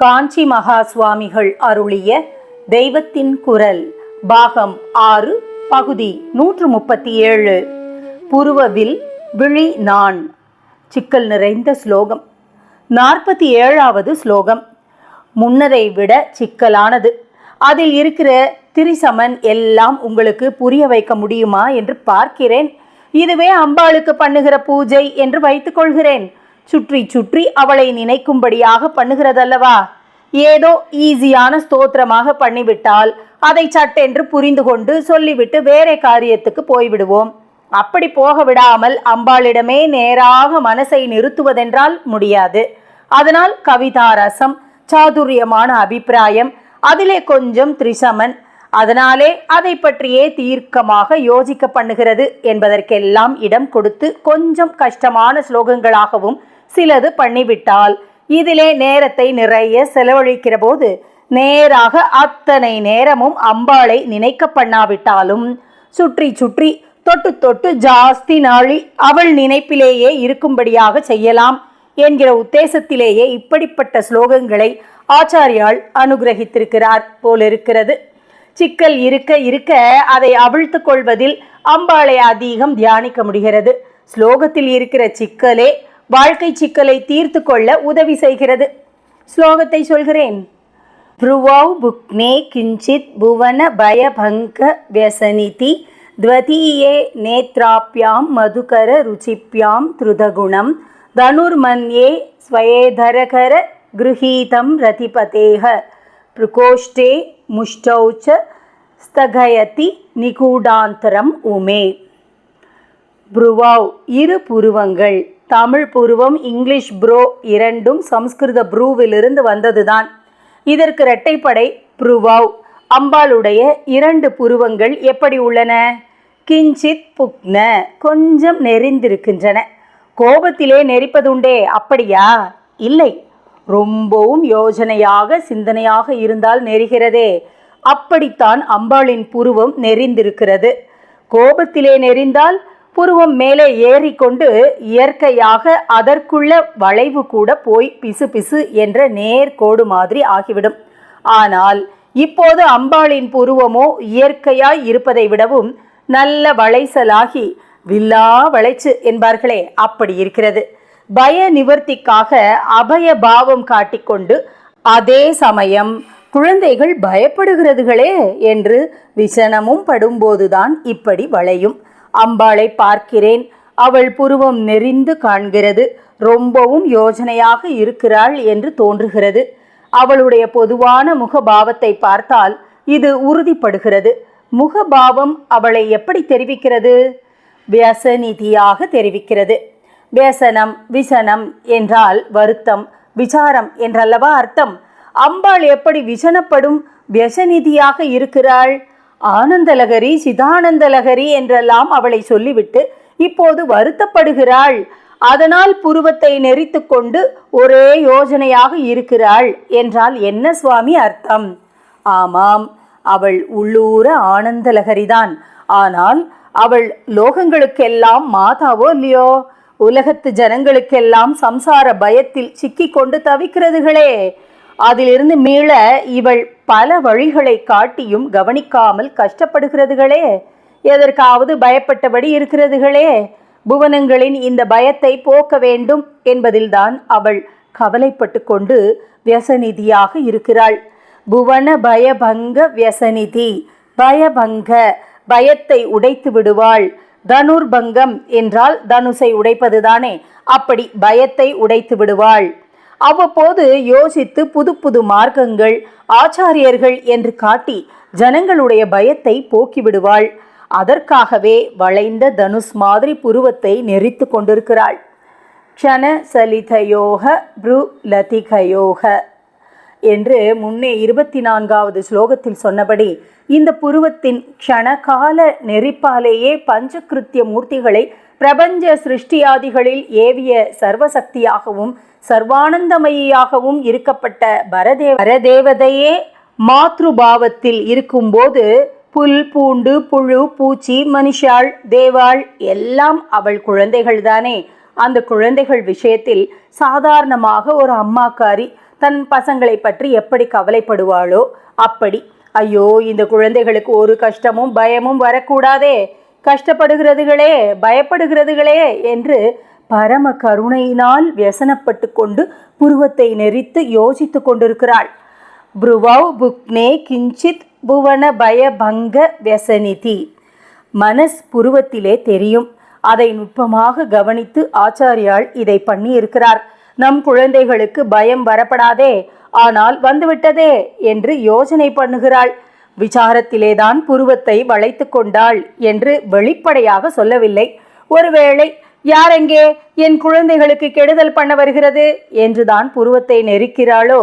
காஞ்சி மகா சுவாமிகள் அருளிய தெய்வத்தின் குரல் பாகம் ஆறு பகுதி நூற்று முப்பத்தி ஏழு புருவவில் விழி நான். சிக்கல் நிறைந்த ஸ்லோகம். நாற்பத்தி ஏழாவது ஸ்லோகம். முன்னதை விட சிக்கலானது. அதில் இருக்கிற திரிசமன் எல்லாம் உங்களுக்கு புரிய வைக்க முடியுமா என்று பார்க்கிறேன். இதுவே அம்பாளுக்கு பண்ணுகிற பூஜை என்று வைத்துக்கொள்கிறேன் சுற்றி சுற்றி அவளை நினைக்கும்படியாக பண்ணுகிறதல்லவா? ஏதோ ஈஸியான ஸ்தோத்திரமாக பண்ணிவிட்டால் அதை சட்டென்று புரிந்து கொண்டு சொல்லிவிட்டு வேற காரியத்துக்கு போய்விடுவோம். அப்படி போக விடாமல் அம்பாளிடமே நேராக மனசை நிறுத்துவதென்றால் முடியாது. அதனால் கவிதா ரசம் சாதுரியமான அபிப்பிராயம் அதிலே கொஞ்சம் திரிசமன் அதனாலே அதை பற்றியே தீர்க்கமாக யோசிக்க பண்ணுகிறது என்பதற்கெல்லாம் இடம் கொடுத்து கொஞ்சம் கஷ்டமான ஸ்லோகங்களாகவும் சிலது பண்ணிவிட்டால். இதிலே நேரத்தை நிறைய செலவழிக்கிற போது நேராக அத்தனை நேரமும் அம்பாளை நினைக்க பண்ணாவிட்டாலும் சுற்றி சுற்றி தொட்டு தொட்டு ஜாஸ்தி நாழி அவள் நினைப்பிலேயே இருக்கும்படியாக செய்யலாம் என்கிற உத்தேசத்திலேயே இப்படிப்பட்ட ஸ்லோகங்களை ஆச்சாரியால் அனுகிரகித்திருக்கிறார் போலிருக்கிறது. சிக்கல் இருக்க இருக்க அதை அவிழ்த்து கொள்வதில் அம்பாளை அதிகம் தியானிக்க முடிகிறது. ஸ்லோகத்தில் இருக்கிற சிக்கலே வாழ்க்கை சிக்கலை தீர்த்து கொள்ள உதவி செய்கிறது ஸ்லோகத்தை சொல்கிறேன் ध्रुवौ भुक्ने किञ्चित् भुवनभयभङ्ग व्यसनिति द्वितीये नेत्राप्यां मधुकररुचिप्यां त्रुधगुणं धनुर्मन्ये स्वेधरकर गृहीतं रतिपतेः प्रकोष्ठे मुष्टौ च स्थगयति நிகூடாந்தரம் உமே புருவாவ் இரு புருவங்கள் தமிழ் புருவம் இங்கிலீஷ் ப்ரோ இரண்டும் சம்ஸ்கிருத ப்ரூவிலிருந்து வந்ததுதான். இதற்கு இரட்டைப்படை ப்ருவாவ். அம்பாளுடைய இரண்டு புருவங்கள் எப்படி உள்ளன? கிஞ்சித் புக்ன கொஞ்சம் நெறிந்திருக்கின்றன கோபத்திலே நெரிப்பதுண்டே அப்படியா? இல்லை. ரொம்பவும் யோசனையாக சிந்தனையாக இருந்தால் நெறிகிறதே அப்படித்தான் அம்பாளின் புருவம் நெறிந்திருக்கிறது கோபத்திலே நெறிந்தால் புருவம் மேலே ஏறிக்கொண்டு இயற்கையாக அதற்குள்ள வளைவு கூட போய் பிசு பிசு என்ற நேர்கோடு மாதிரி ஆகிவிடும். ஆனால் இப்போது அம்பாளின் புருவமோ இயற்கையாய் இருப்பதை விடவும் நல்ல வளைசலாகி வில்லா வளைச்சு என்பார்களே அப்படி இருக்கிறது. பய நிவர்த்திக்காக அபய பாவம் காட்டிக்கொண்டு அதே சமயம் குழந்தைகள் பயப்படுகிறதுகளே என்று விசனமும் படும்போதுதான் இப்படி வளையும். அம்பாளை பார்க்கிறேன். அவள் புருவம் நெறிந்து காண்கிறது. ரொம்பவும் யோசனையாக இருக்கிறாள் என்று தோன்றுகிறது. அவளுடைய பொதுவான முகபாவத்தை பார்த்தால் இது உறுதிப்படுகிறது. முகபாவம் அவளை எப்படி தெரிவிக்கிறது? வியசநிதியாக தெரிவிக்கிறது. வியசனம் விசனம் என்றால் வருத்தம் விசாரம் என்றல்லவா அர்த்தம்? அம்பாள் எப்படி விசனப்படும் வியசநிதியாக இருக்கிறாள்? ஆனந்தலகரி சிதானந்தலகரி என்றெல்லாம் அவளை சொல்லிவிட்டு இப்போது வருத்தப்படுகிறாள். அதனால் புருவத்தை நெறித்து கொண்டு ஒரே யோஜனையாக இருக்கிறாள் என்றால் என்ன சுவாமி அர்த்தம்? ஆமாம் அவள் உள்ளூர ஆனந்தலகரிதான். ஆனால் அவள் லோகங்களுக்கெல்லாம் மாதாவோ இல்லையோ? உலகத்து ஜனங்களுக்கெல்லாம் சம்சார பயத்தில் சிக்கிக் கொண்டு தவிக்கிறதுகளே. அதிலிருந்து மீள இவள் பல வழிகளை காட்டியும் கவனிக்காமல் கஷ்டப்படுகிறதுகளே. எதற்காவது பயப்பட்டபடி இருக்கிறதுகளே. புவனங்களின் இந்த பயத்தை போக்க வேண்டும் என்பதில்தான் அவள் கவலைப்பட்டு கொண்டு வியசநிதியாக இருக்கிறாள். புவன பயபங்க வியசநிதி பயபங்க பயத்தை உடைத்து விடுவாள். தனுர்பங்கம் என்றால் தனுசை உடைப்பதுதானே. அப்படி பயத்தை உடைத்து விடுவாள். அவ்வப்போது யோசித்து புது புது மார்க்கங்கள் ஆச்சாரியர்கள் என்று காட்டி ஜனங்களுடைய பயத்தை போக்கிவிடுவாள் அதற்காகவே வளைந்த தனுஷ் மாதிரி புருவத்தை நெறித்து கொண்டிருக்கிறாள். க்ஷண சலிதயோக ப்ரு லதிகயோக என்று முன்னே இருபத்தி நான்காவது ஸ்லோகத்தில் சொன்னபடி இந்த புருவத்தின் க்ஷணகால நெறிப்பாலேயே பஞ்சகிருத்திய மூர்த்திகளை பிரபஞ்ச சிருஷ்டியாதிகளில் ஏவிய சர்வசக்தியாகவும் சர்வானந்தமயியாகவும் இருக்கப்பட்ட பரதே பரதேவதையே மாத்ருபாவத்தில் இருக்கும்போது புல் பூண்டு புழு பூச்சி மனுஷாள் தேவாள் எல்லாம் அவள் குழந்தைகள்தானே. அந்த குழந்தைகள் விஷயத்தில் சாதாரணமாக ஒரு அம்மாக்காரி தன் பசங்களை பற்றி எப்படி கவலைப்படுவாளோ அப்படி. ஐயோ இந்த குழந்தைகளுக்கு ஒரு கஷ்டமும் பயமும் வரக்கூடாதே. கஷ்டப்படுகிறதுகளே பயப்படுகிறதுகளே என்று பரம கருணையினால் வியசனப்பட்டு கொண்டு புருவத்தை நெறித்து யோசித்து கொண்டிருக்கிறாள். புருவவ் புக்னே கிஞ்சித் புவன பய பங்க வியசனிதி. மனஸ் புருவத்திலே தெரியும். அதை நுட்பமாக கவனித்து ஆச்சாரியால் இதை பண்ணி இருக்கிறார் நம் குழந்தைகளுக்கு பயம் வரப்படாதே ஆனால் வந்துவிட்டதே என்று யோசனை பண்ணுகிறாள். விசாரத்திலேதான் புருவத்தை வளைத்து கொண்டாள் என்று வெளிப்படையாக சொல்லவில்லை. ஒருவேளை யாரெங்கே என் குழந்தைகளுக்கு கெடுதல் பண்ண வருகிறது? என்றுதான் புருவத்தை நெருக்கிறாளோ.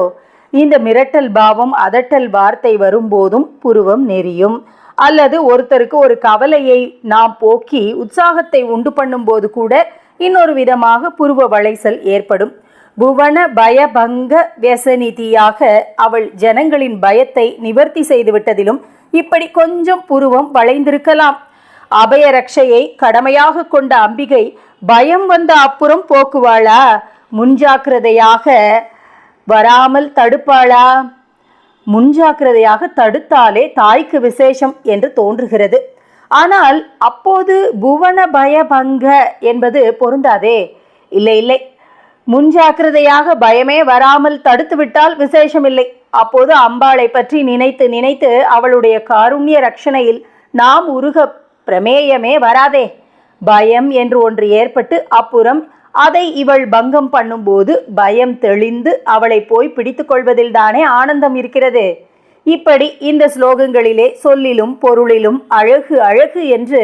இந்த மிரட்டல் பாவம் அதட்டல் வார்த்தை வரும்போதும் புருவம் நெறியும் அல்லது ஒருத்தருக்கு ஒரு கவலையை நாம் போக்கி உற்சாகத்தை உண்டு பண்ணும்போது கூட இன்னொரு விதமாக புருவ வளைசல் ஏற்படும். புவன பயபங்க வியசனிதியாக அவள் ஜனங்களின் பயத்தை நிவர்த்தி செய்துவிட்டதிலும் இப்படி கொஞ்சம் புருவம் வளைந்திருக்கலாம். அபய ரக்ஷையை கடமையாக கொண்ட அம்பிகை பயம் வந்த அப்புறம் போக்குவாளா? முன்ஜாக்கிரதையாக வராமல் தடுப்பாளா? முன்ஜாக்கிரதையாக தடுத்தாலே தாய்க்கு விசேஷம் என்று தோன்றுகிறது. ஆனால் அப்போது புவன பயபங்க என்பது பொருந்தாதே. இல்லை இல்லை. முன்ஜாக்கிரதையாக பயமே வராமல் தடுத்துவிட்டால் விசேஷமில்லை. அப்போது அம்பாளை பற்றி நினைத்து நினைத்து அவளுடைய காருண்ய ரட்சணையில் நாம் உருக பிரமேயமே வராதே. பயம் என்று ஒன்று ஏற்பட்டு அப்புறம் அதை இவள் பங்கம் பண்ணும்போது பயம் தெளிந்து அவளை போய் பிடித்து கொள்வதில் தானே ஆனந்தம் இருக்கிறது. இப்படி இந்த ஸ்லோகங்களிலே சொல்லிலும் பொருளிலும் அழகு அழகு என்று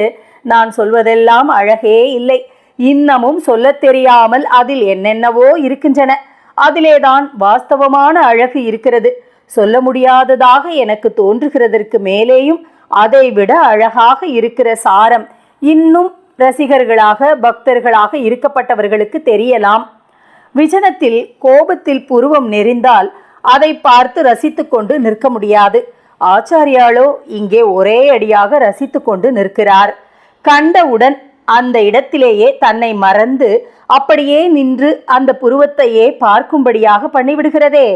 நான் சொல்வதெல்லாம் அழகே இல்லை. இன்னமும் சொல்லத் தெரியாமல் அதில் என்னென்னவோ இருக்கின்றன. அதிலேதான் வாஸ்தவமான அழகு இருக்கிறது. சொல்ல முடியாததாக எனக்கு தோன்றுகிறதற்கு மேலேயும் அதைவிட அழகாக இருக்கிற சாரம் இன்னும் ரசிகர்களாக பக்தர்களாக இருக்கப்பட்டவர்களுக்கு தெரியலாம். விஜனத்தில் கோபத்தில் புருவம் நெறிந்தால் அதை பார்த்து ரசித்து கொண்டு நிற்க முடியாது. ஆச்சாரியாலோ இங்கே ஒரே அடியாக ரசித்து கொண்டு நிற்கிறார். கண்டவுடன் அந்த இடத்திலேயே தன்னை மறந்து அப்படியே நின்று அந்த புருவத்தையே பார்க்கும்படியாக பண்ணிவிடுகிறதே.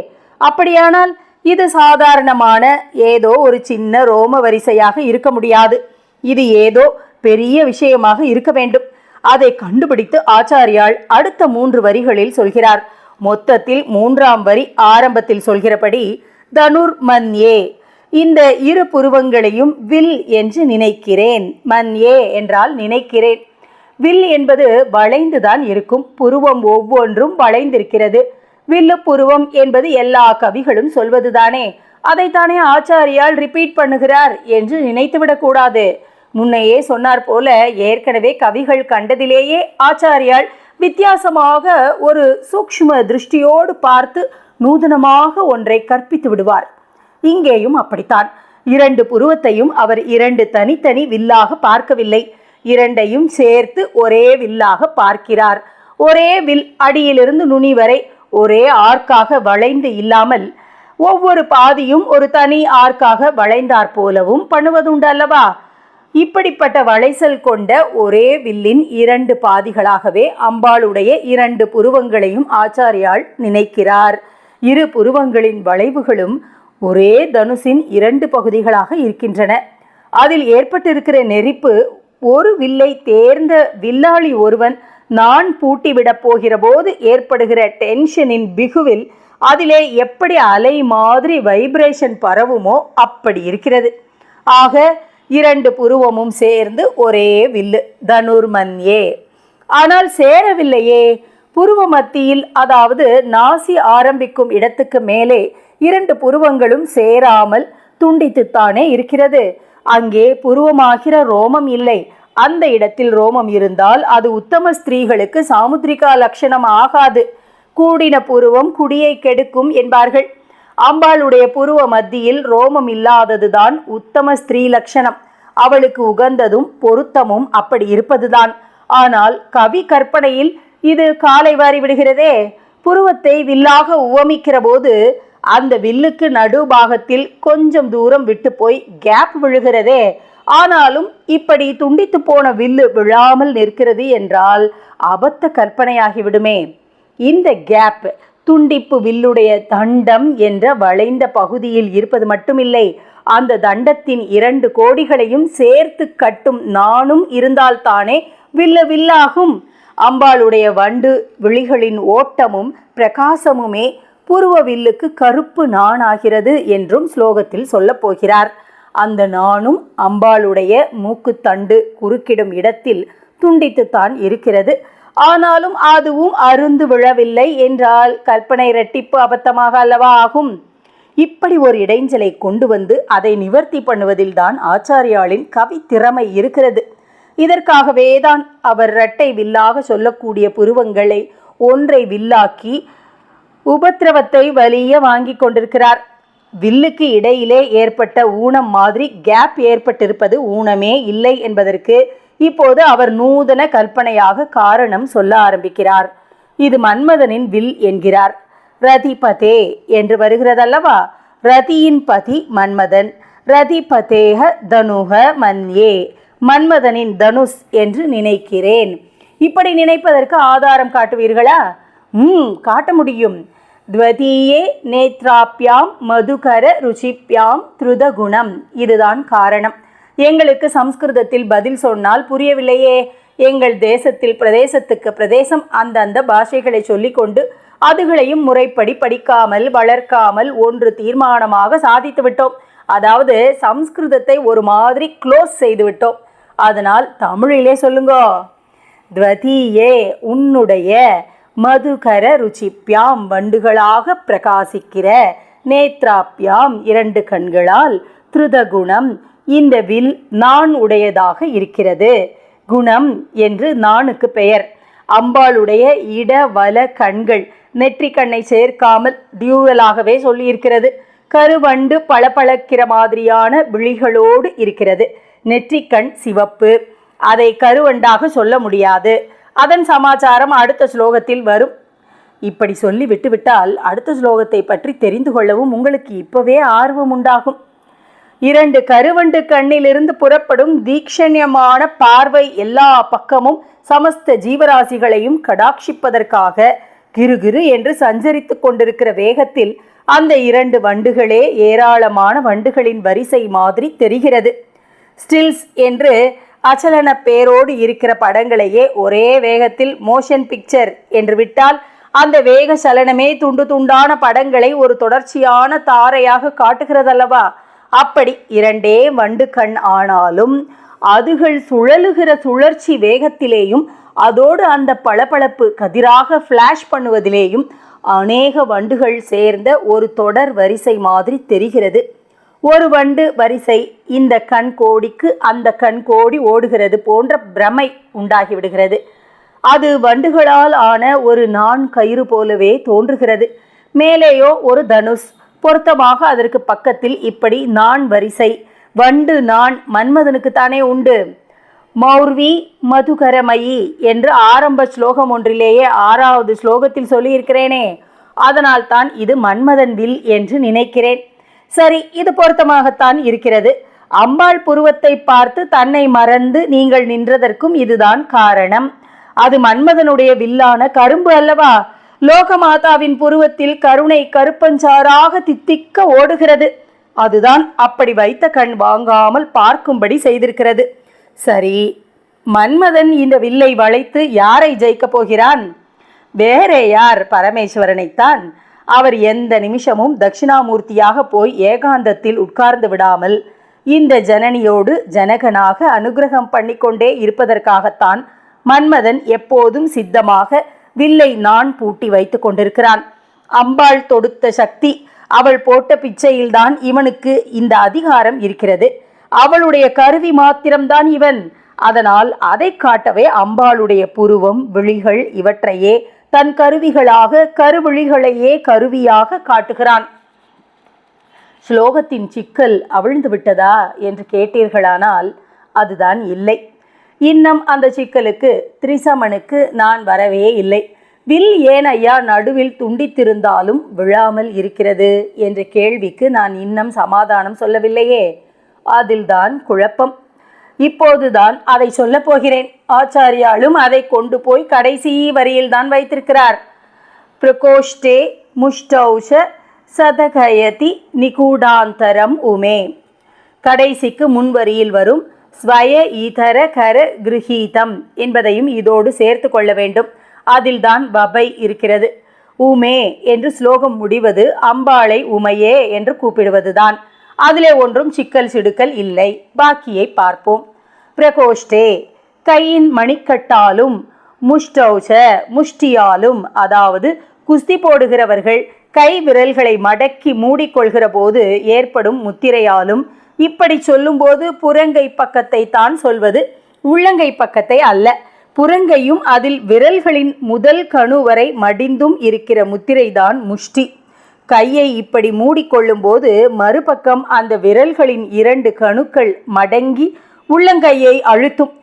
அப்படியானால் இது சாதாரணமான ஏதோ ஒரு சின்ன ரோம வரிசையாக இருக்க முடியாது. இது ஏதோ பெரிய விஷயமாக இருக்க வேண்டும். அதை கண்டுபிடித்து ஆச்சாரியாள் அடுத்த மூன்று வரிகளில் சொல்கிறார். மொத்தத்தில் மூன்றாம் வரி ஆரம்பத்தில் சொல்கிறபடி தனுர் மன்யே இந்த இரு புருவங்களையும் வில் என்று நினைக்கிறேன். மன்யே என்றால் நினைக்கிறேன். வில் என்பது வளைந்துதான் இருக்கும். புருவம் ஒவ்வொன்றும் வளைந்திருக்கிறது. வில்லு புருவம் என்பது எல்லா கவிகளும் சொல்வதுதானே. அதைத்தானே ஆச்சாரியால் ரிப்பீட் பண்ணுகிறார் என்று நினைத்துவிடக்கூடாது முன்னையே சொன்னார் போல ஏற்கனவே கவிகள் கண்டதிலேயே ஆச்சாரியால் வித்தியாசமாக ஒரு சூக்ஷ்ம திருஷ்டியோடு பார்த்து நூதனமாக ஒன்றை கற்பித்து விடுவார். இங்கேயும் அப்படித்தான். இரண்டு புருவத்தையும் அவர் இரண்டு தனித்தனி வில்லாக பார்க்கவில்லை. இரண்டையும் சேர்த்து ஒரே வில்லாக பார்க்கிறார். ஒரே வில் அடியிலிருந்து நுனி வரை ஒரே ஆர்க்காக வளைந்து இல்லாமல் ஒவ்வொரு பாதியும் ஒரு தனி ஆர்க்காக வளைந்தாற் போலவும் பண்ணுவதுண்டு அல்லவா இப்படிப்பட்ட வளைசல் கொண்ட ஒரே வில்லின் இரண்டு பாதிகளாகவே அம்பாளுடைய இரண்டு புருவங்களையும் ஆச்சாரியால் நினைக்கிறார். இரு புருவங்களின் வளைவுகளும் ஒரே தனுசின் இரண்டு பகுதிகளாக இருக்கின்றன. அதில் ஏற்பட்டிருக்கிற நெரிப்பு ஒரு வில்லை தேர்ந்த வில்லாளி ஒருவன் நான் பூட்டிவிடப் போகிற போது ஏற்படுகிற டென்ஷனின் பிகுவில் அதிலே எப்படி அலை மாதிரி வைப்ரேஷன் பரவுமோ அப்படி இருக்கிறது. ஆக இரண்டு புருவமும் சேர்ந்து ஒரே வில்லு தனுர்மன்யே. ஆனால் சேரவில்லையே. புருவ மத்தியில் அதாவது நாசி ஆரம்பிக்கும் இடத்துக்கு மேலே இரண்டு புருவங்களும் சேராமல் துண்டித்துத்தானே இருக்கிறது. அங்கே புருவமாகிற ரோமம் இல்லை. அந்த இடத்தில் ரோமம் இருந்தால் அது உத்தம ஸ்திரீகளுக்கு சாமுத்ரிகா லட்சணம் ஆகாது. கூடின புருவம் குடியை கெடுக்கும் என்பார்கள். அம்பாளுடைய புருவ மத்தியில் ரோமம் இல்லாததுதான் உத்தம ஸ்திரீ லட்சணம். அவளுக்கு உகந்ததும் பொருத்தமும் அப்படி இருப்பதுதான். ஆனால் கவி கற்பனையில் இது காலை வாரி விடுகிறதே. புருவத்தை வில்லாக உவமிக்கிற போது அந்த வில்லுக்கு நடுபாகத்தில் கொஞ்சம் தூரம் விட்டு போய் கேப் விழுகிறதே. ஆனாலும் இப்படி துண்டித்து போன வில்லு விழாமல் நிற்கிறது என்றால் அபத்த கற்பனையாகிவிடுமே. இந்த கேப் துண்டிப்பு வில்லுடைய தண்டம் என்ற வளைந்த பகுதியில் இருப்பது மட்டுமில்லை. அந்த தண்டத்தின் இரண்டு கோடிகளையும் சேர்த்து கட்டும் நானும் இருந்தால்தானே வில்லு வில்லாகும். அம்பாளுடைய வண்டு விழிகளின் ஓட்டமும் பிரகாசமுமே பூர்வ வில்லுக்கு கருப்பு நாணாகிறது என்றும் ஸ்லோகத்தில் சொல்லப் போகிறார். அந்த நானும் அம்பாளுடைய மூக்குத்தண்டு குறுக்கிடும் இடத்தில் துண்டித்துத்தான் இருக்கிறது. ஆனாலும் அதுவும் அருந்து விழவில்லை என்றால் கற்பனை இரட்டிப்பு அபத்தமாக அல்லவா ஆகும்? இப்படி ஒரு இடைஞ்சலை கொண்டு வந்து அதை நிவர்த்தி பண்ணுவதில்தான் ஆச்சாரியாளின் கவி திறமை இருக்கிறது. இதற்காகவே தான் அவர் இரட்டை வில்லாக சொல்லக்கூடிய புருவங்களை ஒன்றை வில்லாக்கி உபத்திரவத்தை வலிய வாங்கி கொண்டிருக்கிறார். வில்லுக்கு இடையிலே ஏற்பட்ட ஊனம் மாதிரி கேப் ஏற்பட்டிருப்பது ஊனமே இல்லை என்பதற்கு இப்போது அவர் நூதன கற்பனையாக காரணம் சொல்ல ஆரம்பிக்கிறார். இது மன்மதனின் வில் என்கிறார். ரதிபதே என்று வருகிறதல்லவா? ரதியின் பதி மன்மதன். ரதிபதேக தனுக மன்யே. மன்மதனின் தனுஷ் என்று நினைக்கிறேன். இப்படி நினைப்பதற்கு ஆதாரம் காட்டுவீர்களா? ம் காட்ட முடியும். துவதீயே நேத்ராப்யாம் மதுகர ருச்சிப்யாம் திருதகுணம். இதுதான் காரணம். எங்களுக்கு சம்ஸ்கிருதத்தில் பதில் சொன்னால் புரியவில்லையே. எங்கள் தேசத்தில் பிரதேசத்துக்கு பிரதேசம் அந்தந்த பாஷைகளை சொல்லிக்கொண்டு அதுகளையும் முறைப்படி படிக்காமல் வளர்க்காமல் ஒன்று தீர்மானமாக சாதித்து விட்டோம். அதாவது சம்ஸ்கிருதத்தை ஒரு மாதிரி க்ளோஸ் செய்து விட்டோம். அதனால் தமிழிலே சொல்லுங்கோ. துவதியே உன்னுடைய மதுகர ருச்சிப்யாம் வண்டுகளாக பிரகாசிக்கிற நேத்ராப்யாம் இரண்டு கண்களால் திருதகுணம். இந்த வில் நான் உடையதாக இருக்கிறது. குணம் என்று நானுக்கு பெயர். அம்பாளுடைய இட வல கண்கள் நெற்றி கண்ணை சேர்க்காமல் டியூவலாகவே சொல்லியிருக்கிறது. கருவண்டு பளபளக்கிற மாதிரியான விழிகளோடு இருக்கிறது. நெற்றிக்கண் சிவப்பு. அதை கருவண்டாக சொல்ல முடியாது. அதன் சமாச்சாரம் அடுத்த ஸ்லோகத்தில் வரும். இப்படி சொல்லி விட்டுவிட்டால் அடுத்த ஸ்லோகத்தை பற்றி தெரிந்து கொள்ளவும் உங்களுக்கு இப்பவே ஆர்வம் உண்டாகும். இரண்டு கருவண்டு கண்ணிலிருந்து புறப்படும் தீக்ஷண்யமான பார்வை எல்லா பக்கமும் சமஸ்த ஜீவராசிகளையும் கடாட்சிப்பதற்காக கிருகிரு என்று சஞ்சரித்து கொண்டிருக்கிற வேகத்தில் அந்த இரண்டு வண்டுகளே ஏராளமான வண்டுகளின் வரிசை மாதிரி தெரிகிறது. ஸ்டில்ஸ் என்று அச்சலன பேரோடு இருக்கிற படங்களையே ஒரே வேகத்தில் மோஷன் பிக்சர் என்று விட்டால் அந்த வேக சலனமே துண்டு துண்டான படங்களை ஒரு தொடர்ச்சியான தாரையாக காட்டுகிறதல்லவா? அப்படி இரண்டே வண்டு கண் ஆனாலும் அதுகள் சுழலுகிற சுழற்சி வேகத்திலேயும் அதோடு அந்த பளபளப்பு கதிராக ஃப்ளாஷ் பண்ணுவதிலேயும் அநேக வண்டுகள் சேர்ந்த ஒரு தொடர் வரிசை மாதிரி தெரிகிறது. ஒரு வண்டு வரிசை இந்த கண் கோடிக்கு அந்த கண் கோடி ஓடுகிறது போன்ற பிரமை உண்டாகிவிடுகிறது. அது வண்டுகளால் ஆன ஒரு நான் கயிறு போலவே தோன்றுகிறது. மேலேயோ ஒரு தனுஷ். பொருத்தமாக அதற்கு பக்கத்தில் இப்படி நான் வரிசை. வண்டு நான் மன்மதனுக்கு தானே உண்டு. மௌர்வி மதுகரமயி என்று ஆரம்ப ஸ்லோகம் ஒன்றிலேயே ஆறாவது ஸ்லோகத்தில் சொல்லியிருக்கிறேனே. அதனால் தான் இது மன்மதன் வில் என்று நினைக்கிறேன். சரி இது பொருத்தமாகத்தான் இருக்கிறது. அம்பாள் புருவத்தை பார்த்து தன்னை மறந்து நீங்கள் நின்றதற்கும் இதுதான் காரணம். அது மன்மதனுடைய வில்லான கரும்பு அல்லவா? லோகமாதாவின் புருவத்தில் கருணை கருப்பஞ்சாராக தித்திக்க ஓடுகிறது. அதுதான் அப்படி வைத்த கண் வாங்காமல் பார்க்கும்படி செய்திருக்கிறது. சரி மன்மதன் இந்த வில்லை வளைத்து யாரை ஜெயிக்கப் போகிறான்? வேறே யார் பரமேஸ்வரனைத்தான்? அவர் எந்த நிமிஷமும் தட்சிணாமூர்த்தியாக போய் ஏகாந்தத்தில் உட்கார்ந்து விடாமல் இந்த ஜனனியோடு ஜனகனாக அனுகிரகம் பண்ணிக்கொண்டே இருப்பதற்காகத்தான் மன்மதன் எப்போதும் சித்தமாக வில்லை நான் பூட்டி வைத்து கொண்டிருக்கிறான். அம்பாள் தொடுத்த சக்தி அவள் போட்ட பிச்சையில்தான் இவனுக்கு இந்த அதிகாரம் இருக்கிறது. அவளுடைய கருவி மாத்திரம்தான் இவன். அதனால் அதை காட்டவே அம்பாளுடைய புருவம் விழிகள் இவற்றையே தன் கருவிகளாக கருவிழிகளையே கருவியாக காட்டுகிறான். ஸ்லோகத்தின் சிக்கல் அவிழ்ந்து விட்டதா என்று கேட்டீர்களானால் அதுதான் இல்லை. இன்னும் அந்த சிக்கலுக்கு திரிசமனுக்கு நான் வரவே இல்லை. வில் ஏன் ஐயா நடுவில் துண்டித்திருந்தாலும் விழாமல் இருக்கிறது என்ற கேள்விக்கு நான் இன்னும் சமாதானம் சொல்லவில்லையே. அதில்தான் குழப்பம். இப்போதுதான் அதை சொல்லப் போகிறேன். ஆச்சாரியாலும் அதை கொண்டு போய் கடைசி வரியில் தான் வைத்திருக்கிறார். பிரகோஷ்டே முஷ்டௌஷ சதகயதி நிகூடாந்தரம் உமே. கடைசிக்கு முன்வரியில் வரும் ஸ்வய இதர கர கிருஹீதம் என்பதையும் இதோடு சேர்த்து கொள்ள வேண்டும். அதில்தான் பபை இருக்கிறது. உமே என்று ஸ்லோகம் முடிவது அம்பாளை உமையே என்று கூப்பிடுவதுதான். அதிலே ஒன்றும் சிக்கல் சிடுக்கல் இல்லை. பாக்கியை பார்ப்போம். பிரகோஷ்டே கையின் மணிக்கட்டாலும் முஷ்டௌச முஷ்டியாலும் அதாவது குஸ்தி போடுகிறவர்கள் கை விரல்களை மடக்கி மூடிக்கொள்கிற போது ஏற்படும் முத்திரையாலும் இப்படி சொல்லும்போது புறங்கை பக்கத்தை தான் சொல்வது உள்ளங்கை பக்கத்தை அல்ல. புறங்கையும் அதில் விரல்களின் முதல் கணு வரை மடிந்தும் இருக்கிற முத்திரைதான் முஷ்டி. கையை இப்படி மூடிக்கொள்ளும் போது மறுபக்கம் அந்த விரல்களின் இரண்டு கணுக்கள் மடங்கி உள்ளங்கையை அழுத்தும்.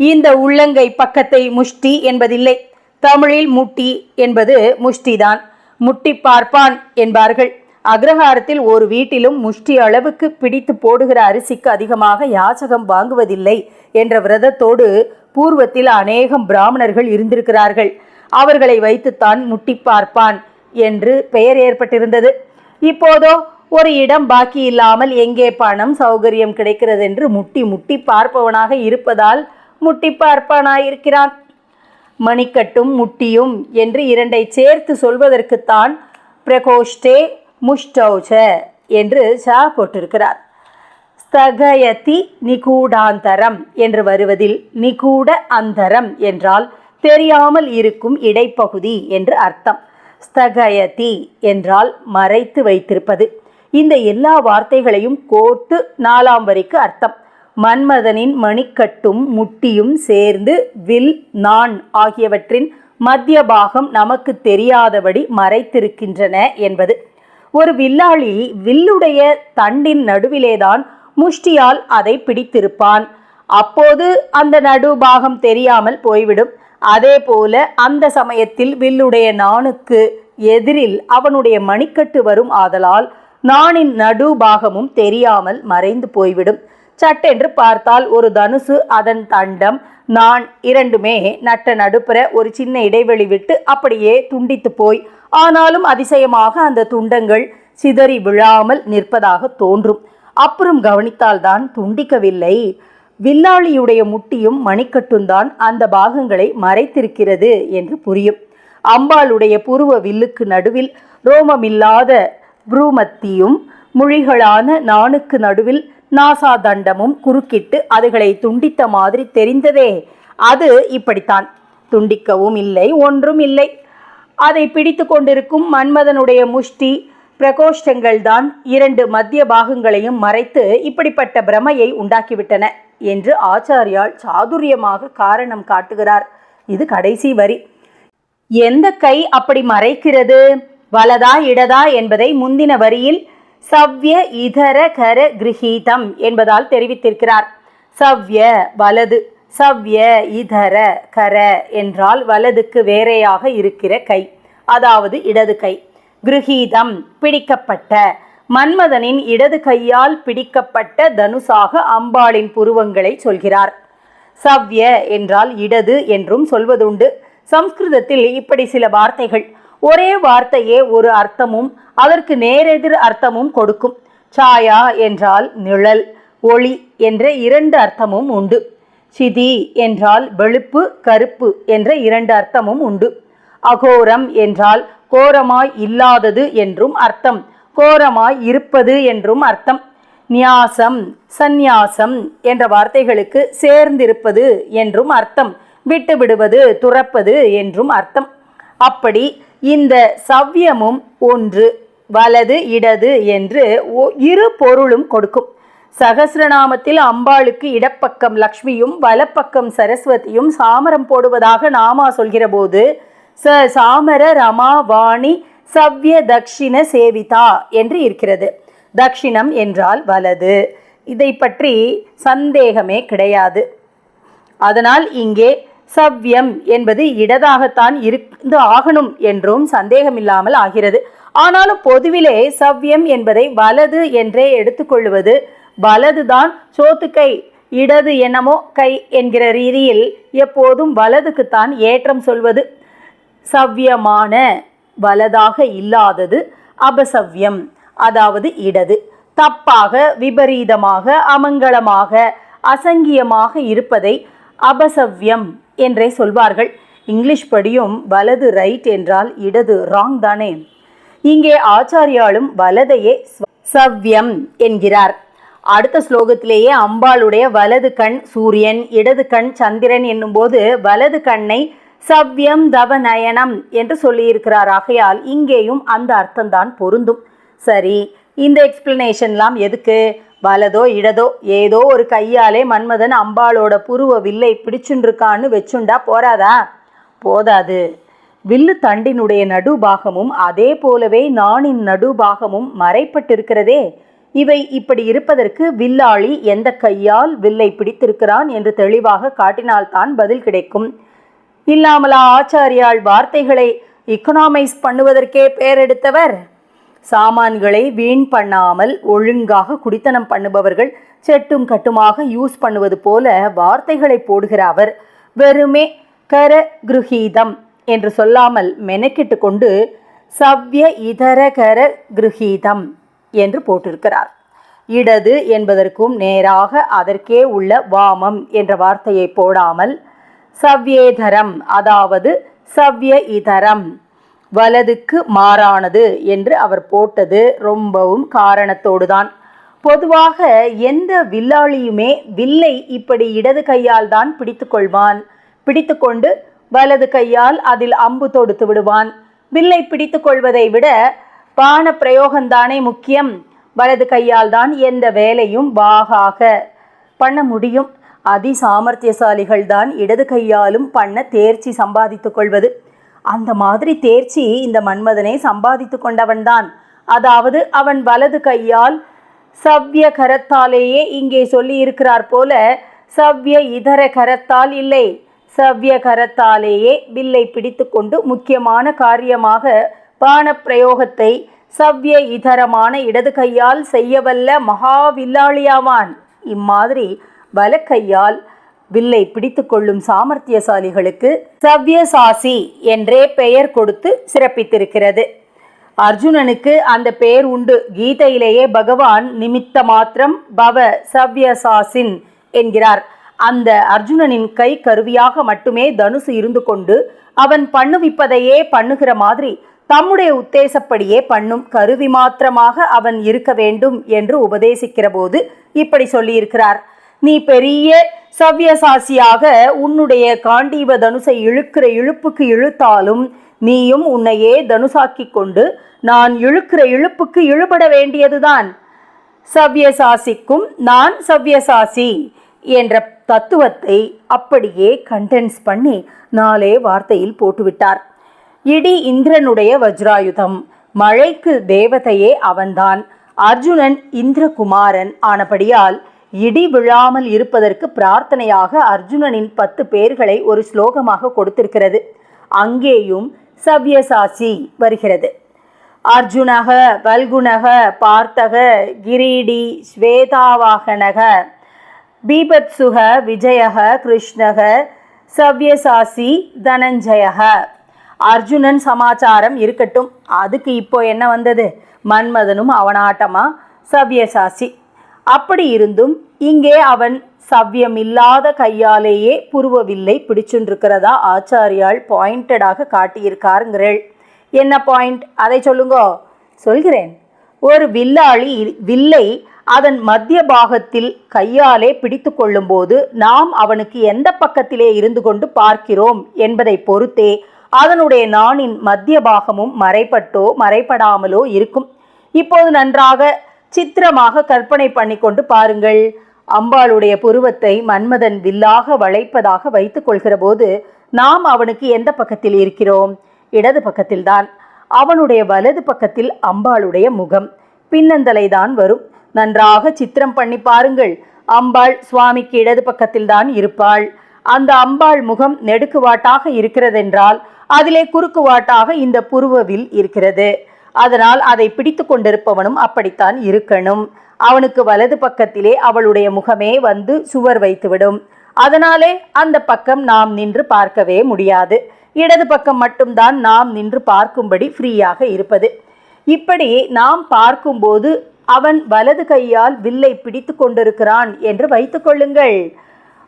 இந்த உள்ளங்கை பக்கத்தை முஷ்டி என்பதில்லை. தமிழில் முட்டி என்பது முஷ்டிதான். முட்டி பார்ப்பான் என்பார்கள். அக்ரஹாரத்தில் ஒரு வீட்டிலும் முஷ்டி அளவுக்கு பிடித்து போடுகிற அரிசிக்கு அதிகமாக யாசகம் வாங்குவதில்லை என்ற விரதத்தோடு பூர்வத்தில் அநேகம் பிராமணர்கள் இருந்திருக்கிறார்கள். அவர்களை வைத்துத்தான் முட்டி பார்ப்பான் என்று பெயர் ஏற்பட்டிருந்தது. இப்போதோ ஒரு இடம் பாக்கி இல்லாமல் எங்கே பணம் சௌகரியம் கிடைக்கிறது என்று முட்டி முட்டி பார்ப்பவனாக இருப்பதால் முட்டி பார்ப்பானாயிருக்கிறான். மணிக்கட்டும் முட்டியும் என்று இரண்டை சேர்த்து சொல்வதற்குத்தான் பிரகோஷ்டே முஷ்டௌச்ச என்று சா போட்டிருக்கிறார். ஸ்தகயதி நிகூடாந்தரம் என்று வருவதில் நிகூட அந்தரம் என்றால் தெரியாமல் இருக்கும் இடைப்பகுதி என்று அர்த்தம். ஸ்தகயதி என்றால் மறைத்து வைத்திருப்பது. இந்த எல்லா வார்த்தைகளையும் கோர்த்து நாலாம் வரிக்கு அர்த்தம். மன்மதனின் மணிக்கட்டும் முட்டியும் சேர்ந்து வில் நான் ஆகியவற்றின் மத்திய பாகம் நமக்கு தெரியாதபடி மறைத்திருக்கின்றன என்பது. ஒரு வில்லாளி வில்லுடைய தண்டின் நடுவிலேதான் முஷ்டியால் அதை பிடித்திருப்பான். அப்போது அந்த நடு பாகம் தெரியாமல் போய்விடும். அதே போல அந்த சமயத்தில் வில்லுடைய நாணுக்கு எதிரில் அவனுடைய மணிக்கட்டு வரும் ஆதலால் நாணின் நடுபாகமும் தெரியாமல் மறைந்து போய்விடும். சட்டென்று பார்த்தால் ஒரு தனுசு அதன் தண்டம். நான் இரண்டுமே நட்ட நடுப்புற ஒரு சின்ன இடைவெளி விட்டு அப்படியே துண்டித்து போய் ஆனாலும் அதிசயமாக அந்த துண்டங்கள் சிதறி விழாமல் நிற்பதாக தோன்றும். அப்புறம் கவனித்தால்தான் துண்டிக்கவில்லை. வில்லாளியுடைய முட்டியும் மணிக்கட்டும்தான் அந்த பாகங்களை மறைத்திருக்கிறது என்று புரியும். அம்பாளுடைய புருவ வில்லுக்கு நடுவில் ரோமமில்லாத புரூமத்தியும் முழிகளான நாணுக்கு நடுவில் நாசா தண்டமும் குறுக்கிட்டு அதுகளை துண்டித்த மாதிரி தெரிந்ததே. அது இப்படித்தான். துண்டிக்கவும் இல்லை ஒன்றும் இல்லை. அதை பிடித்து கொண்டிருக்கும் மன்மதனுடைய முஷ்டி பிரகோஷ்டங்கள் தான் இரண்டு மத்திய பாகங்களையும் மறைத்து இப்படிப்பட்ட பிரமையை உண்டாக்கிவிட்டன என்று ஆச்சாரியால் சாதுரியமாக காரணம் காட்டுகிறார். இது கடைசி வரி. எந்த கை அப்படி மறைக்கிறது? வலதா இடதா என்பதை முந்தின வரியில் சவ்ய இதர கர கிரகீதம் என்பதால் தெரிவித்திருக்கிறார். சவ்ய வலது. சவ்ய இதர கர என்றால் வலதுக்கு வேறையாக இருக்கிற கை அதாவது இடது கை. கிருஹீதம் பிடிக்கப்பட்ட மன்மதனின் இடது கையால் பிடிக்கப்பட்ட தனுசாக அம்பாளின் புருவங்களை சொல்கிறார். சவ்ய என்றால் இடது என்றும் சொல்வதுண்டு. சம்ஸ்கிருதத்தில் இப்படி சில வார்த்தைகள் ஒரே வார்த்தையே ஒரு அர்த்தமும் அதற்கு நேரெதிர் அர்த்தமும் கொடுக்கும். சாயா என்றால் நிழல் ஒளி என்ற இரண்டு அர்த்தமும் உண்டு. சிதி என்றால் வெளுப்பு கருப்பு என்ற இரண்டு அர்த்தமும் உண்டு. அகோரம் என்றால் கோரமாய் இல்லாதது என்றும் அர்த்தம் கோரமாய் இருப்பது என்றும் அர்த்தம். நியாசம் சந்நியாசம் என்ற வார்த்தைகளுக்கு சேர்ந்திருப்பது என்றும் அர்த்தம் விட்டுவிடுவது துறப்பது என்றும் அர்த்தம். அப்படி இந்த சவ்யமும் ஒன்று வலது இடது என்று ஒ- இரு பொருளும் கொடுக்கும். சகசிரநாமத்தில் அம்பாளுக்கு இடப்பக்கம் லக்ஷ்மியும் வலப்பக்கம் சரஸ்வதியும் சாமரம் போடுவதாக நாமா சொல்கிற போது ச சாமர ரமா வாணி சவ்ய தக்ஷிண சேவிதா என்று இருக்கிறது. தக்ஷிணம் என்றால் வலது. இதை பற்றி சந்தேகமே கிடையாது. அதனால் இங்கே சவ்யம் என்பது இடதாகத்தான் இருந்து ஆகணும் என்றும் சந்தேகமில்லாமல் ஆகிறது. ஆனாலும் பொதுவிலே சவ்யம் என்பதை வலது என்றே எடுத்துக்கொள்வது வலதுதான் சோத்துக்கை இடது என்னமோ கை என்கிற ரீதியில் எப்போதும் வலதுக்குத்தான் ஏற்றம் சொல்வது. சவ்யமான வலதாக இல்லாதது அபசவ்யம் அதாவது இடது. தப்பாக விபரீதமாக அமங்கலமாக அசங்கியமாக இருப்பதை அபசவ்யம் என்றே சொல்வார்கள். இங்கிலீஷ் படியும் வலது ரைட் என்றால் இடது ராங் தானே. இங்கே ஆச்சாரியாலும் வலதையே சவ்யம் என்கிறார். அடுத்த ஸ்லோகத்திலேயே அம்பாளுடைய வலது கண் சூரியன் இடது கண் சந்திரன் என்னும்போது வலது கண்ணை சவ்யம் தவநயனம் என்று சொல்லியிருக்கிறார். ஆகையால் இங்கேயும் அந்த அர்த்தம்தான் பொருந்தும். சரி இந்த எக்ஸ்பிளனேஷன்லாம் எதுக்கு? வலதோ இடதோ ஏதோ ஒரு கையாலே மன்மதன் அம்பாளோட புருவ வில்லை பிடிச்சுண்டிருக்கான்னு வச்சுண்டா போறாதா? போதாது. வில்லு தண்டினுடைய நடுபாகமும் அதே போலவே நாணின் நடுபாகமும் மறைப்பட்டிருக்கிறதே. இவை இப்படி இருப்பதற்கு வில்லாளி எந்த கையால் வில்லை பிடித்திருக்கிறான் என்று தெளிவாக காட்டினால்தான் பதில் கிடைக்கும். இல்லாமலா ஆச்சாரியால் வார்த்தைகளை இக்கனாமைஸ் பண்ணுவதற்கே பெயரெடுத்தவர் சாமான்களை வீண் பண்ணாமல் ஒழுங்காக குடித்தனம் பண்ணுபவர்கள் செட்டும் கட்டுமாக யூஸ் பண்ணுவது போல வார்த்தைகளை போடுகிற அவர் வெறுமே கர கிருஹீதம் என்று சொல்லாமல் மெனக்கிட்டு கொண்டு சவ்ய இதர கர கிருஹீதம் என்று போட்டிருக்கிறார். இடது என்பதற்கும் நேராக அதற்கே உள்ள வாமம் என்ற வார்த்தையை போடாமல் சவ்யேதரம் அதாவது சவ்ய இதரம் வலதுக்கு மாறானது என்று அவர் போட்டது ரொம்பவும் காரணத்தோடு தான் பொதுவாக எந்த வில்லாளியுமே வில்லை இப்படி இடது கையால் தான் பிடித்து கொள்வான் பிடித்துக்கொண்டு வலது கையால் அதில் அம்பு தொடுத்து விடுவான். வில்லை பிடித்து கொள்வதை விட பான பிரயோகம்தானே முக்கியம். வலது கையால் தான் எந்த வேலையும் வாகாக. பண்ண முடியும். அதி சாமர்த்தியசாலிகள் தான் இடது கையாலும் பண்ண தேர்ச்சி சம்பாதித்துக் கொள்வது. அந்த மாதிரி தேர்ச்சி இந்த மன்மதனை சம்பாதித்து கொண்டவன்தான். அதாவது அவன் வலது கையால் சவ்ய கரத்தாலேயே இங்கே சொல்லி இருக்கிறார் போல சவ்ய இதர கரத்தால் இல்லை. சவ்ய கரத்தாலேயே வில்லை பிடித்துக்கொண்டு முக்கியமான காரியமாக பானப்பிரயோகத்தை சவ்ய இதரமான இடது கையால் செய்யவல்ல மகா வில்லாளியாவான். இம்மாதிரி வலக்கையால் வில்லை பிடித்துக்கொள்ளும் சாமர்த்தியசாலிகளுக்கு சவ்யசாசி என்றே பெயர் கொடுத்து சிறப்பித்திருக்கிறது. அர்ஜுனனுக்கு அந்த பெயர் உண்டு. கீதையிலேயே பகவான் நிமித்த மாத்திரம் பவ சவ்யசாசின் என்கிறார். அந்த அர்ஜுனனின் கை கருவியாக மட்டுமே தனுசு இருந்து கொண்டு அவன் பண்ணுவிப்பதையே பண்ணுகிற மாதிரி தம்முடைய உத்தேசப்படியே பண்ணும் கருவி மாத்திரமாக அவன் இருக்க வேண்டும் என்று உபதேசிக்கிற போது இப்படி சொல்லியிருக்கிறார். நீ பெரிய சவ்யசாசியாக உன்னுடைய காண்டீவ தனுசை இழுக்கிற இழுப்புக்கு இழுத்தாலும் நீயும் உன்னையே தனுசாக்கி கொண்டு நான் இழுக்கிற இழுப்புக்கு இழுபட வேண்டியதுதான். சவ்யசாசிக்கும் நான் சவ்யசாசி என்ற தத்துவத்தை அப்படியே கண்டென்ஸ் பண்ணி நாளே வார்த்தையில் போட்டுவிட்டார். இடி இந்திரனுடைய வஜ்ராயுதம். மழைக்கு தேவதையே அவன்தான். அர்ஜுனன் இந்திரகுமாரன் ஆனபடியால் இடி விழாமல் இருப்பதற்கு பிரார்த்தனையாக அர்ஜுனனின் பத்து பேர்களை ஒரு ஸ்லோகமாக கொடுத்திருக்கிறது. அங்கேயும் சவ்யசாசி வருகிறது. அர்ஜுனக வல்குணக பார்த்தக கிரீடி ஸ்வேதாவாகனக பீபத்சுக விஜயக கிருஷ்ணக சவ்யசாசி தனஞ்சயக. அர்ஜுனன் சமாச்சாரம் இருக்கட்டும். அதுக்கு இப்போ என்ன வந்தது? மன்மதனும் அவனாட்டமா? சவ்யசாசி. அப்படி இருந்தும் இங்கே அவன் சவ்யமில்லாத கையாலேயே புருவவில்லை பிடிச்சுண்டிருக்கிறதா ஆச்சாரியால் பாயிண்டடாக காட்டியிருக்காருங்கிறேள். என்ன பாயிண்ட்? அதை சொல்லுங்கோ. சொல்கிறேன். ஒரு வில்லாளி வில்லை அதன் மத்திய பாகத்தில் கையாலே பிடித்து கொள்ளும்போது நாம் அவனுக்கு எந்த பக்கத்திலே இருந்து கொண்டு பார்க்கிறோம் என்பதை பொறுத்தே அதனுடைய நாணின் மத்திய பாகமும் மறைப்பட்டோ மறைப்படாமலோ இருக்கும். இப்போது நன்றாக சித்திரமாக கற்பனை பண்ணிக்கொண்டு பாருங்கள். அம்பாளுடைய புருவத்தை மன்மதன் வில்லாக வளைப்பதாக வைத்துக் கொள்கிற போது நாம் அவனுக்கு எந்த பக்கத்தில் இருக்கிறோம்? இடது பக்கத்தில்தான். அவனுடைய வலது பக்கத்தில் அம்பாளுடைய முகம். பின்னந்தலை தான் வரும். நன்றாக சித்திரம் பண்ணி பாருங்கள். அம்பாள் சுவாமிக்கு இடது பக்கத்தில்தான் இருப்பாள். அந்த அம்பாள் முகம் நெடுக்குவாட்டாக இருக்கிறதென்றால் அதிலே குறுக்குவாட்டாக இந்த புருவவில் இருக்கிறது. அதனால் அதை பிடித்து கொண்டிருப்பவனும் அப்படித்தான் இருக்கணும். அவனுக்கு வலது பக்கத்திலே அவளுடைய முகமே வந்து சுவர் வைத்துவிடும். அதனாலே அந்த பக்கம் நாம் நின்று பார்க்கவே முடியாது. இடது பக்கம் மட்டும்தான் நாம் நின்று பார்க்கும்படி ஃப்ரீயாக இருப்பது. இப்படி நாம் பார்க்கும்போது அவன் வலது கையால் வில்லை பிடித்து கொண்டிருக்கிறான் என்று வைத்துக்கொள்ளுங்கள்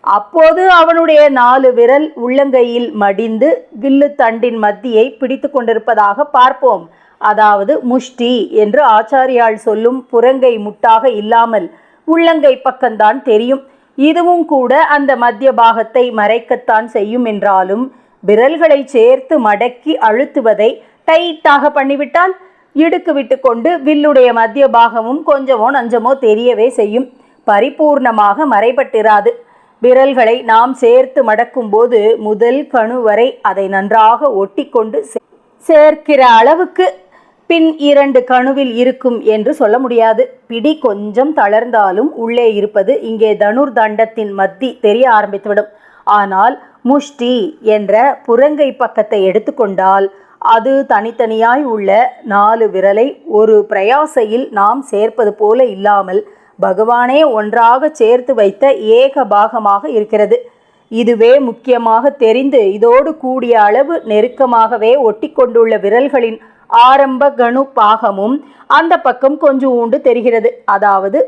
அப்போது அவனுடைய நாலு விரல் உள்ளங்கையில் மடிந்து வில்லு தண்டின் மத்தியை பிடித்து கொண்டிருப்பதாக பார்ப்போம். அதாவது முஷ்டி என்று ஆச்சாரியால் சொல்லும் புறங்கை முட்டாக இல்லாமல் உள்ளங்கை பக்கம்தான் தெரியும். இதுவும் கூட அந்த மத்திய பாகத்தை மறைக்கத்தான் செய்யும் என்றாலும் விரல்களை சேர்த்து மடக்கி அழுத்துவதை டைட்டாக பண்ணிவிட்டால் இடுக்கு விட்டு கொண்டு வில்லுடைய மத்திய பாகமும் கொஞ்சமோ நஞ்சமோ தெரியவே செய்யும். பரிபூர்ணமாக மறைபட்டிராது. விரல்களை நாம் சேர்த்து மடக்கும்போது முதல் கணு வரை அதை நன்றாக ஒட்டிக்கொண்டு சே- சேர்க்கிற அளவுக்கு பின் இரண்டு கணுவில் இருக்கும் என்று சொல்ல முடியாது. பிடி கொஞ்சம் தளர்ந்தாலும் உள்ளே இருப்பது இங்கே தனுர் தண்டத்தின் மத்தி தெரிய ஆரம்பித்துவிடும். ஆனால் முஷ்டி என்ற புறங்கை பக்கத்தை எடுத்துக்கொண்டால் அது தனித்தனியாய் உள்ள நாலு விரலை ஒரு பிரயாசையில் நாம் சேர்ப்பது போல இல்லாமல் பகவானே ஒன்றாக சேர்த்து வைத்த ஏக பாகமாக இருக்கிறது. இதுவே முக்கியமாக தெரிந்து இதோடு கூடிய அளவு நெருக்கமாகவே ஒட்டிக்கொண்டுள்ள விரல்களின் ஆரம்ப கணு பாகமும் அந்த பக்கம் கொஞ்சம் ஊண்டு தெரிகிறது. அதாவது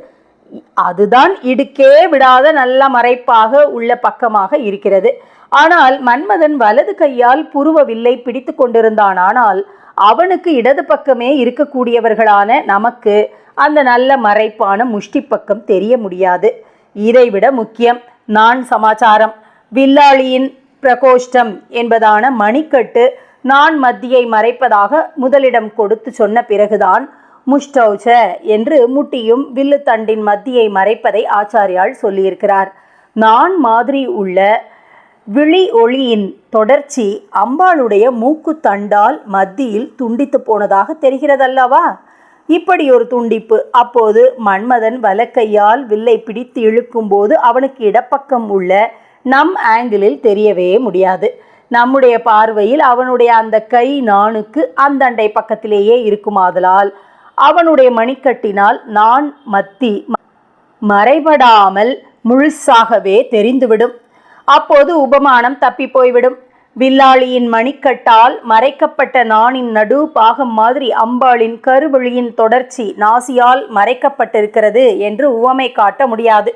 அதுதான் இடுக்கே விடாத நல்ல மறைப்பாக உள்ள பக்கமாக இருக்கிறது. ஆனால் மன்மதன் வலது கையால் புருவ வில்லை பிடித்து கொண்டிருந்தான். ஆனால் அவனுக்கு இடது பக்கமே இருக்கக்கூடியவர்களான நமக்கு அந்த நல்ல மறைப்பான முஷ்டி பக்கம் தெரிய முடியாது. இதைவிட முக்கியம் நான் சமாச்சாரம். வில்லாளியின் பிரகோஷ்டம் என்பதான மணிக்கட்டு நான் மத்தியை மறைப்பதாக முதலிடம் கொடுத்து சொன்ன பிறகுதான் முஷ்டௌச்ச என்று முட்டியும் வில்லுத்தண்டின் மத்தியை மறைப்பதை ஆச்சாரியால் சொல்லியிருக்கிறார். நான் மாதிரி உள்ள விழி ஒளியின் தொடர்ச்சி அம்பாளுடைய மூக்கு தண்டால் மத்தியில் துண்டித்து போனதாக தெரிகிறதல்லவா? இப்படி ஒரு துண்டிப்பு அப்போது மன்மதன் வலக்கையால் வில்லை பிடித்து இழுக்கும்போது அவனுக்கு இடப்பக்கம் உள்ள நம் ஆங்கிளில் தெரியவே முடியாது. நம்முடைய பார்வையில் அவனுடைய அந்த கை நாணுக்கு அந்தண்டை பக்கத்திலேயே இருக்குமாதலால் அவனுடைய மணிக்கட்டினால் நான் மத்தி மறைபடாமல் முழுசாகவே தெரிந்துவிடும். அப்போது உபமானம் தப்பி போய்விடும். வில்லாளியின் மணிக்கட்டால் மறைக்கப்பட்ட நாணின் நடு பாகம் மாதிரி அம்பாளின் கருவழியின் தொடர்ச்சி நாசியால் மறைக்கப்பட்டிருக்கிறது என்று உவமை காட்ட முடியாது.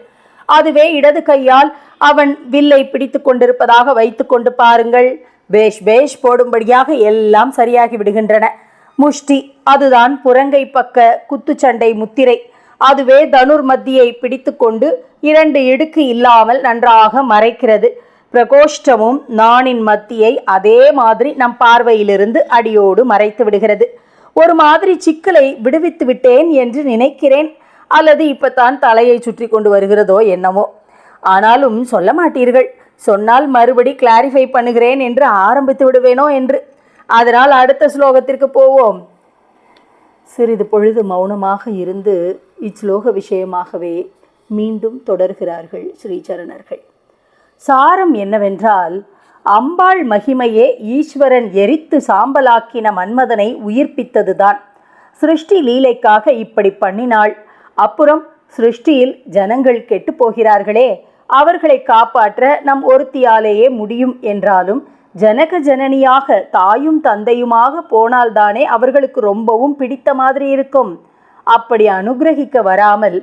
அதுவே இடது கையால் அவன் வில்லை பிடித்து கொண்டிருப்பதாக வைத்துக்கொண்டு பாருங்கள். பேஷ் பேஷ் போடும்படியாக எல்லாம் சரியாகி விடுகின்றன. முஷ்டி அதுதான் புறங்கை பக்க குத்துச்சண்டை முத்திரை. அதுவே தனுர் மத்தியை பிடித்துக்கொண்டு இரண்டு இடுக்கு இல்லாமல் நன்றாக மறைக்கிறது. பிரகோஷ்டமும் நாணின் மத்தியை அதே மாதிரி நம் பார்வையிலிருந்து அடியோடு மறைத்து விடுகிறது. ஒரு மாதிரி சிக்கலை விடுவித்து விட்டேன் என்று நினைக்கிறேன். அல்லது இப்பத்தான் தலையை சுற்றி கொண்டு வருகிறதோ என்னவோ ஆனாலும் சொல்ல மாட்டீர்கள். சொன்னால் மறுபடி கிளாரிஃபை பண்ணுகிறேன் என்று ஆரம்பித்து விடுவேனோ என்று. அதனால் அடுத்த ஸ்லோகத்திற்கு போவோம். சிறிது பொழுது மௌனமாக இருந்து இச்லோக விஷயமாகவே மீண்டும் தொடர்கிறார்கள் ஸ்ரீசரணர்கள். சாரம் என்னவென்றால் அம்பாள் மகிமையே ஈஸ்வரன் எரித்து சாம்பலாக்கின மன்மதனை உயிர்ப்பித்ததுதான். சிருஷ்டி லீலைக்காக இப்படி பண்ணினாள். அப்புறம் சிருஷ்டியில் ஜனங்கள் கெட்டு போகிறார்களே அவர்களை காப்பாற்ற நம் ஒருத்தியாலேயே முடியும் என்றாலும் ஜனக ஜனனியாக தாயும் தந்தையுமாக போனால்தானே அவர்களுக்கு ரொம்பவும் பிடித்த மாதிரி இருக்கும். அப்படி அனுகிரகிக்க வராமல்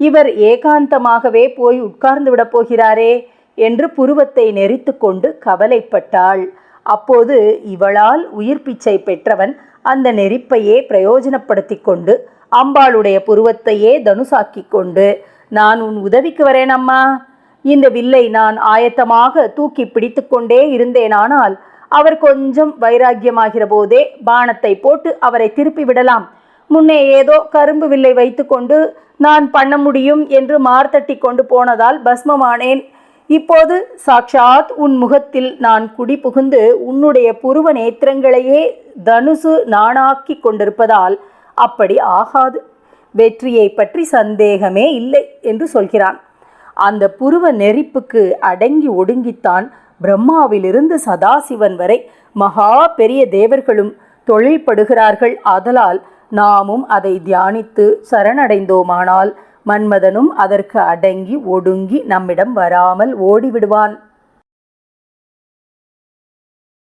இவர் ஏகாந்தமாகவே போய் உட்கார்ந்து விட போகிறாரே என்று புருவத்தை நெறித்து கொண்டு கவலைப்பட்டாள். அப்போது இவளால் உயிர் பிச்சை பெற்றவன் அந்த நெறிப்பையே பிரயோஜனப்படுத்தி கொண்டு அம்பாளுடைய புருவத்தையே தனுசாக்கி கொண்டு நான் உன் உதவிக்கு வரேன் அம்மா இந்த வில்லை நான் ஆயத்தமாக தூக்கி பிடித்து கொண்டே இருந்தேனானால் அவர் கொஞ்சம் வைராக்கியமாகிற போதே பானத்தை போட்டு அவரை திருப்பி விடலாம். முன்னே ஏதோ கரும்பு வில்லை வைத்துக்கொண்டு நான் பண்ண முடியும் என்று மார்த்தட்டி கொண்டு போனதால் பஸ்மமானேன். இப்போது சாட்சாத் உன் முகத்தில் நான் குடி புகுந்து உன்னுடைய புருவ நேத்திரங்களையே தனுசு நாணாக்கி கொண்டிருப்பதால் அப்படி ஆகாது. வெற்றியை பற்றி சந்தேகமே இல்லை என்று சொல்கிறான். அந்த புருவ நெறிப்புக்கு அடங்கி ஒடுங்கித்தான் பிரம்மாவிலிருந்து சதாசிவன் வரை மகா பெரிய தேவர்களும் தொழில்படுகிறார்கள். ஆதலால் நாமும் அதை தியானித்து சரணடைந்தோமானால் மன்மதனும் அதற்கு அடங்கி ஒடுங்கி நம்மிடம் வராமல் ஓடிவிடுவான்.